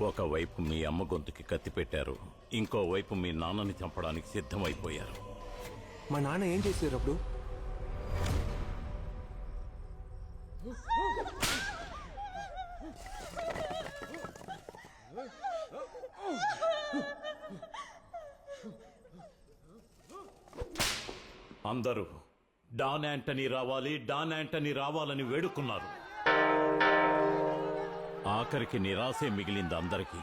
ఒకవైపు మీ అమ్మ గొంతుకి కత్తి పెట్టారు ఇంకోవైపు మీ నాన్నని చంపడానికి సిద్ధమైపోయారు. మా నాన్న ఏం చేశారు అప్పుడు? అందరూ డాన్ యాంటనీ రావాలి డాన్ యాంటనీ రావాలని వేడుకున్నారు. ఆఖరికి నిరాశే మిగిలింది అందరికీ.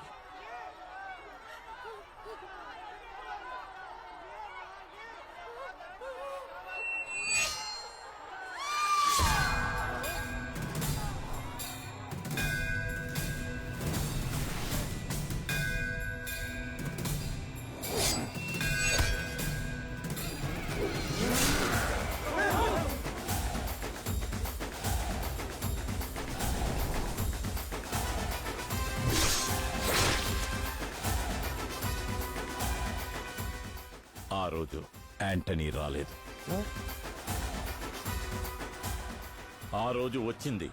ఆ రోజు యాంటనీ రాలేదు. ఆ రోజు వచ్చింది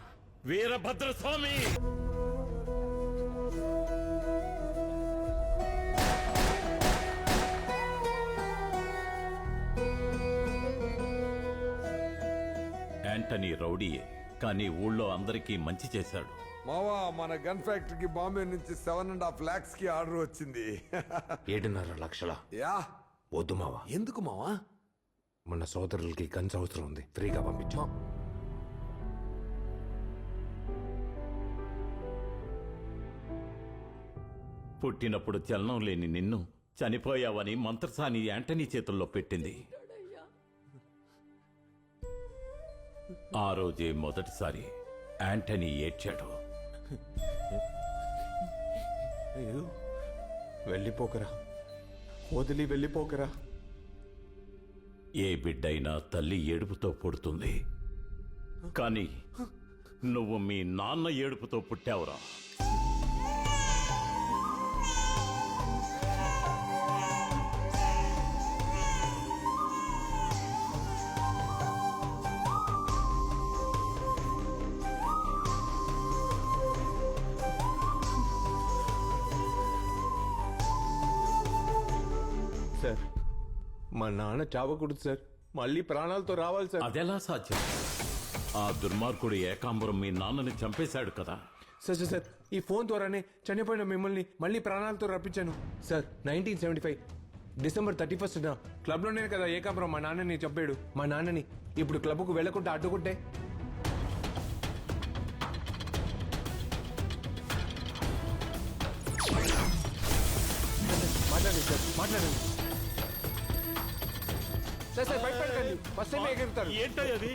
వీరభద్రస్వామి! యాంటనీ రౌడీయే కానీ ఊళ్ళో అందరికీ మంచి చేశాడు. మావా మన గన్ ఫ్యాక్టరీకి బాంబే నుంచి సెవెన్ అండ్ హాఫ్ లాక్స్కి ఆర్డర్ వచ్చింది. ఏడున్నర లక్షల? యా. వద్దు మావా. ఎందుకు మావా? మన సోదరులకి గన్స్ అవసరం ఉంది. ఫ్రీగా పంపించు. పుట్టినప్పుడు చలనం లేని నిన్ను చనిపోయావని మంత్రసాని యాంటనీ చేతుల్లో పెట్టింది. ఆ రోజే మొదటిసారి యాంటనీ ఏడ్చాడు. అయ్యో వెళ్ళిపోకరా. వదిలి వెళ్ళిపోకరా. ఏ బిడ్డైనా తల్లి ఏడుపుతో పుడుతుంది. కానీ నువ్వు మీ నాన్న ఏడుపుతో పుట్టావురా. మా నాన్న చావకూడదు సార్. మళ్ళీ ప్రాణాలతో రావాలి సార్. అదెలా సాధ్యం? ఆ దుర్మార్గుడు ఏకాంబరం మీ నాన్నని చంపేశాడు కదా. సార్ సార్ ఈ ఫోన్ ద్వారానే చనిపోయిన మిమ్మల్ని మళ్ళీ ప్రాణాలతో రప్పించాను. Sir nineteen seventy five December thirty first క్లబ్లోనే కదా ఏకాపురం మా నాన్నని చంపాడు. మా నాన్నని ఇప్పుడు క్లబ్కు వెళ్ళకుండా అడ్డుకుంటే? మాట్లాడండి సార్ మాట్లాడండి. సార్ సార్ భయపడకండి ఫస్ట్ టైం ఎగురుతారు. ఏంటది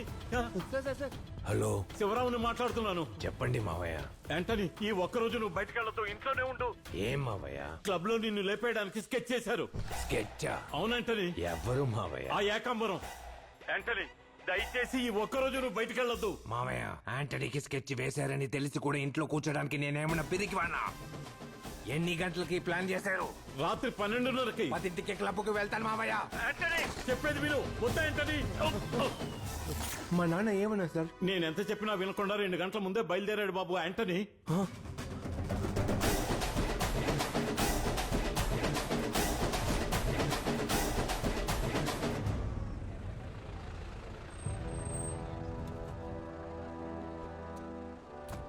సార్ సార్ సార్. హలో. శివరావుని మాట్లాడుతున్నాను. చెప్పండి మావయ్య. యాంటనీ ఈ ఒక్కరోజు నువ్వు బయటకెళ్ళతో ఇంట్లోనే ఉండు. ఏం మావయ్య? క్లబ్లో నిన్ను లేపేయడానికి స్కెచ్ చేశారు. స్కెచ్చా? అవునంటనీ ఎవరు మావయ్య? ఆ ఏకాంబరం. యాంటనీ దయచేసి ఈ ఒక్కరోజు నువ్వు బయటకెళ్ళొద్దు మామయ్య యాంటనీకి స్కెచ్ వేశారని తెలిసి కూడా ఇంట్లో కూర్చోడానికి నేనేమన్నా పిరికివానా? ఎన్ని గంటలకి ప్లాన్ చేశారు? రాత్రి పన్నెండున్నరకి. పదింటికి క్లబ్కు వెళ్తాను మామయ్య చెప్పేది విను. వద్దా యాంటనీ మా నాన్న ఏమన్నా సార్? నేనెంత చెప్పినా వినకుండా రెండు గంటల ముందే బయలుదేరాడు బాబు యాంటనీ.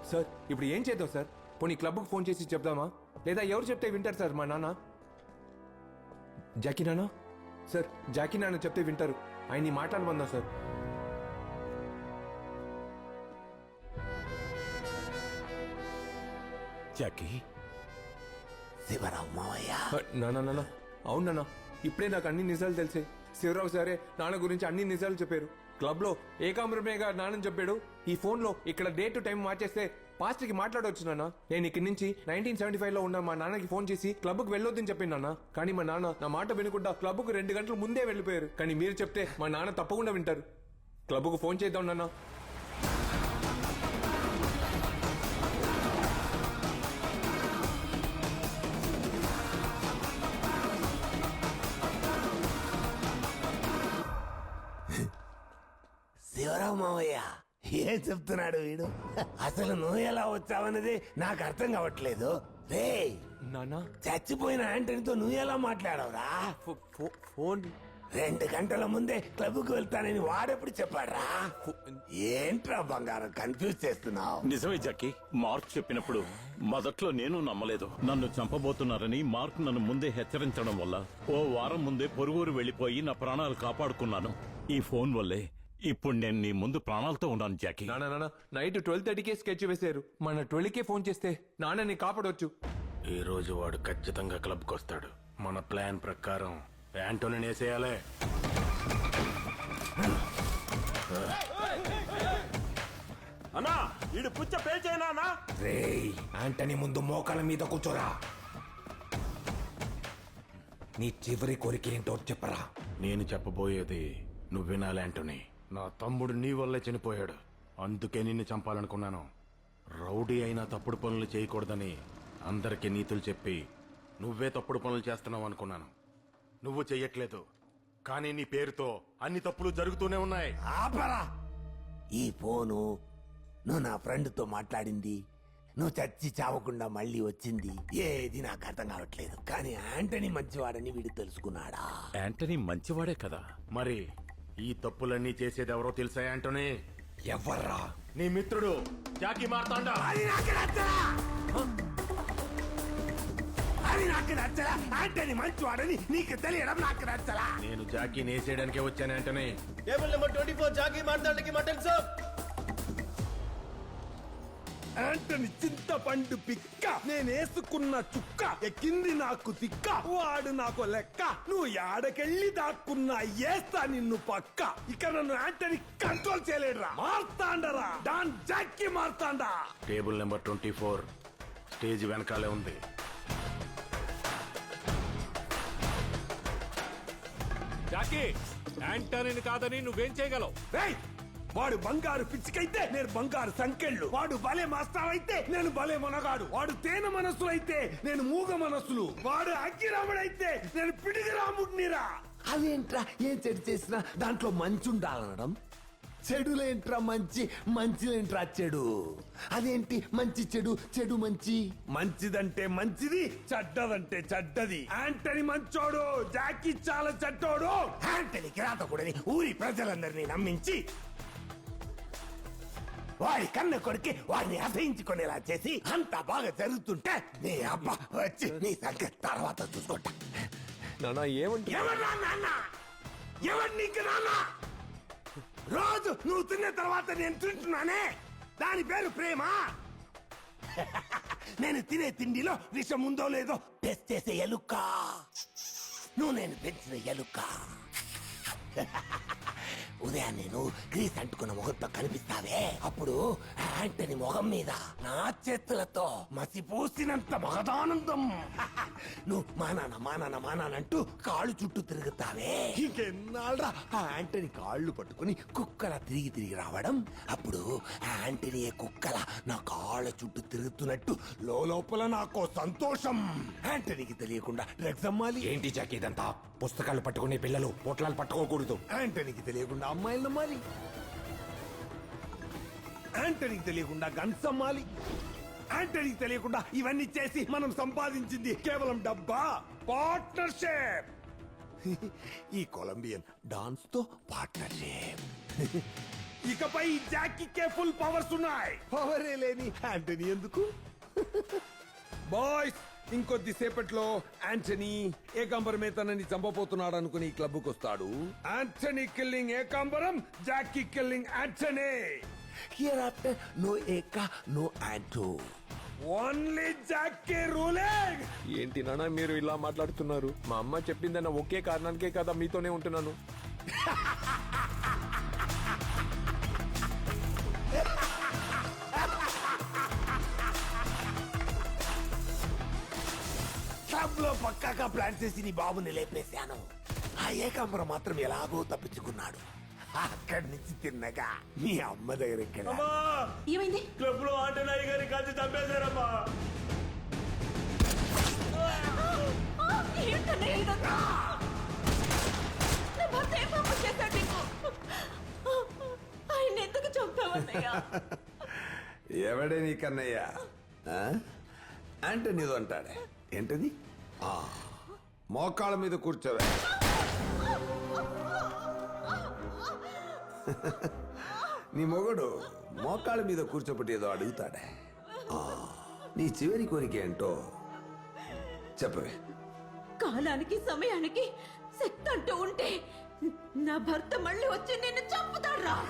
సార్ ఇప్పుడు ఏం చేద్దాం సార్? పోనీ క్లబ్కు ఫోన్ చేసి చెప్దామా? లేదా ఎవరు చెప్తే వింటారు సార్ మా నాన్న? జాకీ నాన్న? సార్ జాకీ నాన్న చెప్తే వింటారు. ఆయన్ని మాట్లాడమందాం సార్? జాకీ? శివరావు మావయ్య. నాన్న నాన్న. అవును నాన్న. ఇప్పుడే నాకు అన్ని నిజాలు తెలిసాయి. శివరావు సరే నాన్న గురించి అన్ని నిజాలు చెప్పారు. క్లబ్లో ఏకాంబరమేగా నాన్నని చెప్పాడు. ఈ ఫోన్లో ఇక్కడ డే టు టైం మార్చేస్తే పాస్ట్కి మాట్లాడవచ్చు నాన్న. నేను ఇక్కడి నుంచి నైన్టీన్ సెవెంటీ ఫైవ్లో ఉన్న మా నాన్నకి ఫోన్ చేసి క్లబ్కు వెళ్ళొద్దని చెప్పి నాన్న. కానీ మా నాన్న నా మాట వినకుండా క్లబ్కు రెండు గంటల ముందే వెళ్ళిపోయారు. కానీ మీరు చెప్తే మా నాన్న తప్పకుండా వింటారు. క్లబ్కు ఫోన్ చేద్దాం నాన్న. శివరావు మావయ్య. ఏం చెప్తున్నాడు వీడు? అసలు నువ్వు ఎలా వచ్చావన్నది నాకు అర్థం కావట్లేదు. రే నానా? చచ్చిపోయిన ఆంటనీతో నువ్వు ఎలా మాట్లాడవురా? ఫోన్. రెండు గంటల ముందే క్లబ్కు వెళ్తానని వాడెప్పుడు చెప్పాడ్రా? ఏంట్రా బంగారం కన్ఫ్యూజ్ చేస్తున్నావు? నిజమే జక్కి మార్క్ చెప్పినప్పుడు మొదట్లో నేను నమ్మలేదు. నన్ను చంపబోతున్నారని మార్క్ నన్ను ముందే హెచ్చరించడం వల్ల ఓ వారం ముందే పొరుగురు వెళ్ళిపోయి నా ప్రాణాలు కాపాడుకున్నాను. ఈ ఫోన్ వల్లే ఇప్పుడు నేను నీ ముందు ప్రాణాలతో ఉన్నాను జాకీ. నానా నానా నైట్ ట్వెల్వ్ థర్టీకే స్కెచ్ వేశారు. మన ట్వెల్వ్కే ఫోన్ చేస్తే నాన్నని కాపాడవచ్చు ఈ రోజు వాడు ఖచ్చితంగా క్లబ్కి వస్తాడు. మన ప్లాన్ ప్రకారం యాంటోని వేసేయాలి. అన్నా ఈడు పుచ్చ పే చేయనా రేయ్ ఆంటనీ ముందు మోకాల మీద కూర్చోరా. నీ చివరి కోరిక ఏంటో చెప్పరా. నేను చెప్పబోయేది నువ్వు వినాలి యాంటోని. నా తమ్ముడు నీ వల్లే చనిపోయాడు. అందుకే నిన్ను చంపాలనుకున్నాను. రౌడీ అయినా తప్పుడు పనులు చేయకూడదని అందరికీ నీతులు చెప్పి నువ్వే తప్పుడు పనులు చేస్తున్నావు అనుకున్నాను. నువ్వు చెయ్యట్లేదు. కానీ నీ పేరుతో అన్ని తప్పులు జరుగుతూనే ఉన్నాయి. ఆపరా! ఈ ఫోను నువ్వు నా ఫ్రెండ్తో మాట్లాడింది. నువ్వు చచ్చి చావకుండా మళ్ళీ వచ్చింది. ఏది నాకు అర్థం కావట్లేదు. కానీ ఆంటనీ మంచివాడని వీడు తెలుసుకున్నాడా? యాంటనీ మంచివాడే కదా. మరి ఈ తప్పులన్నీ చేసేది ఎవరో తెలుసా యాంటోనీ? ఎవర్రా? నీ మిత్రుడు జాకీ మార్తాండా. అది నాకు నచ్చలా! అది నాకు నచ్చలా! ఆంటనీ మంచివాడని నీకు తెలియడం నాకు నచ్చలా! నేను జాకీ నేసేయడానికే వచ్చాను Antony. Table number twenty four Jackie మాట్లాడడానికి మటన్ సార్ యాంటని చింతపండు పిక్క. నేను వేసుకున్న చుక్క. ఎక్కింది నాకు తిక్క. వాడు నాకు లెక్క. నువ్వు యాడకెళ్ళి దాక్కున్నా ఏస్తా నిన్ను పక్క. ఇక నన్ను యాంటని కంట్రోల్ చేయలేడురా. మార్తాండరా. Don Jackie మార్తాండా. Table number twenty four. Stage వెనకాలే ఉంది. జాకీ యాంటనీని కాదని నువ్వేం చేయగలవు? రేయ్! వాడు బంగారు పిచ్చికైతే నేను బంగారు సంకెళ్ళు. వాడు భలే మాస్తావైతే నేను భలే మనగాడు. వాడు తేనె మనస్సులు అయితే నేను మూగ మనస్సులు. వాడు అగ్గిరాముడైతే నేను పిడిగి రాముడినిరా. అదేంట్రా? ఏం చెడు చేసినా దాంట్లో మంచి ఉండాలనడం చెడులేంట్రా మంచి? మంచిలేంట్రా చెడు? అదేంటి? మంచి చెడు? చెడు మంచి? మంచిదంటే మంచిది చెడ్డదంటే చెడ్డది. యాంటనీ మంచోడు జాకీ చాలా చెడ్డోడు. ఆంటనీ కిరాతకుడని ఊరి ప్రజలందరినీ నమ్మించి వాడి కన్న కొడుకి వాడిని అసహించుకునేలా చేసి అంతా బాగా జరుగుతుంటే నీ అబ్బా వచ్చి నీ సంగతి తర్వాత చూసుకుంటా. నానా ఏమంటే ఎవర్రా నాన్న? ఎవరు నీకు నాన్న? రోజు నువ్వు తిన్న తర్వాత నేను తింటున్నానే? దాని పేరు ప్రేమ. నేను తినే తిండిలో విషం ఉందో లేదో టెస్ట్ చేసే ఎలుక. నువ్వు నేను పెంచిన ఎలుక. ఉదయాన్నే నువ్వు గ్రీస్ అంటుకున్న ముఖంతో కనిపిస్తావే. అప్పుడు యాంటనీ ముఖం మీద నా చేతులతో మసి పూసినంత మహదానందం నువ్వు మానాన మానాన మానానంటూ కాళ్ళు చుట్టూ తిరుగుతావే. ఇంకెన్నాళ్ళరా? ఆ యాంటనీ కాళ్ళు పట్టుకుని కుక్కల తిరిగి తిరిగి రావడం అప్పుడు యాంటనీ కుక్కల నా కాళ్ళ చుట్టూ తిరుగుతున్నట్టు లోపల నాకు సంతోషం. యాంటనీకి తెలియకుండా డ్రగ్స్ అమ్మాలి. ఏంటి జాకీ ఇదంతా? పుస్తకాలు పట్టుకునే పిల్లలు పొట్లాలు పట్టుకోకూడదు. యాంటనీకి తెలియకుండా అమ్మాయిలను మాలి యాంటనీకి తెలియకుండా గన్స్ అమ్మాలి. యాంటనీకి తెలియకుండా ఇవన్నీ చేసి మనం సంపాదించింది కేవలం డబ్బా. పార్ట్నర్షిప్ ఈ కొలంబియన్ డాన్స్తో పార్ట్నర్షిప్ ఇకపై జాకీకే ఫుల్ పవర్స్ ఉన్నాయి. పవరే లేని యాంటనీ ఎందుకు? బాయ్స్ ఇంకొద్ది సేపట్లో యాంటనీ ఏకాంబరమే తనని చంపబోతున్నాడు అనుకుని ఈ క్లబ్కు వస్తాడు Antony killing Ekambaram Jackie killing Antony. Here after no Eka no Anto only Jackie ruling ఏంటి నాన్న మీరు ఇలా మాట్లాడుతున్నారు? మా అమ్మ చెప్పిందన్న ఒకే కారణానికే కదా మీతోనే ఉంటున్నాను. లో పక్కాగా ప్లాన్ చేసి నీ బాబుని లేపేశాను. ఆ ఏకాంబరం మాత్రం ఎలాగో తప్పించుకున్నాడు. అక్కడి నుంచి తిన్నగా మీ అమ్మ దగ్గరికి వెళ్ళాను. ఏమైంది? క్లబ్లో ఆంటనాయి గారి కలిసి చంపేశారమ్మా. ఆ, ఏంటన్నయ్య ఇదంతా? నా భర్త ఏం పాపం చేశాడు నీకు? ఆయన ఎందుకు చంపావన్నయ్య? ఎవడే నీ కన్నయ్య ఆ? అంటే నీదో అంటాడే. ఏంటది? మోకాళ్ళ మీద కూర్చోవే. నీ మొగుడు మోకాళ్ళ మీద కూర్చోబెట్టి ఏదో అడుగుతాడే. ఆ, నీ చివరి కోరిక ఏంటో చెప్పవే. కాలానికి సమయానికి శక్తి అంటూ ఉంటే నా భర్త మళ్ళీ వచ్చి నిన్ను చంపుతాడ్రా.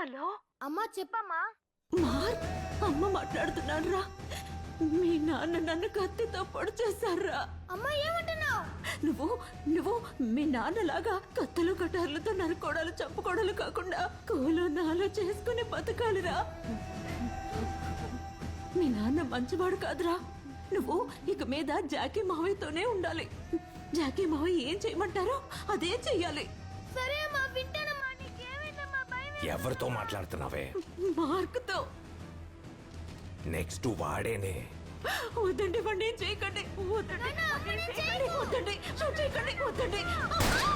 హలో? అమ్మా చెప్పమ్మా. మార్క్ అమ్మ మాట్లాడుతున్నాడ్రా. మీ నాన్న నన్ను కత్తితో పొడి చేశారా అమ్మా ఏమంటున్నావు? నువ్వు నువ్వు మీ నాన్నలాగా కత్తలు కటార్లతో నరుకోడాలు చంపుకోడాలు కాకుండా కోలో నాలో చేసుకుని బతకాలిరా. మీ నాన్న మంచివాడు కాదురా. నువ్వు ఇక మీద జాకీ మావయ్యతోనే ఉండాలి. జాకీ మావయ్య ఏం చేయమంటారో అదే చెయ్యాలి. సరే అమ్మా ఎవరితో మాట్లాడుతున్నావే? మార్కుతో. నెక్స్ట్ వాడేనే. వద్దండి వాడిని చేయకండి. వద్దండి. వద్దండి చేయకండి. వద్దండి.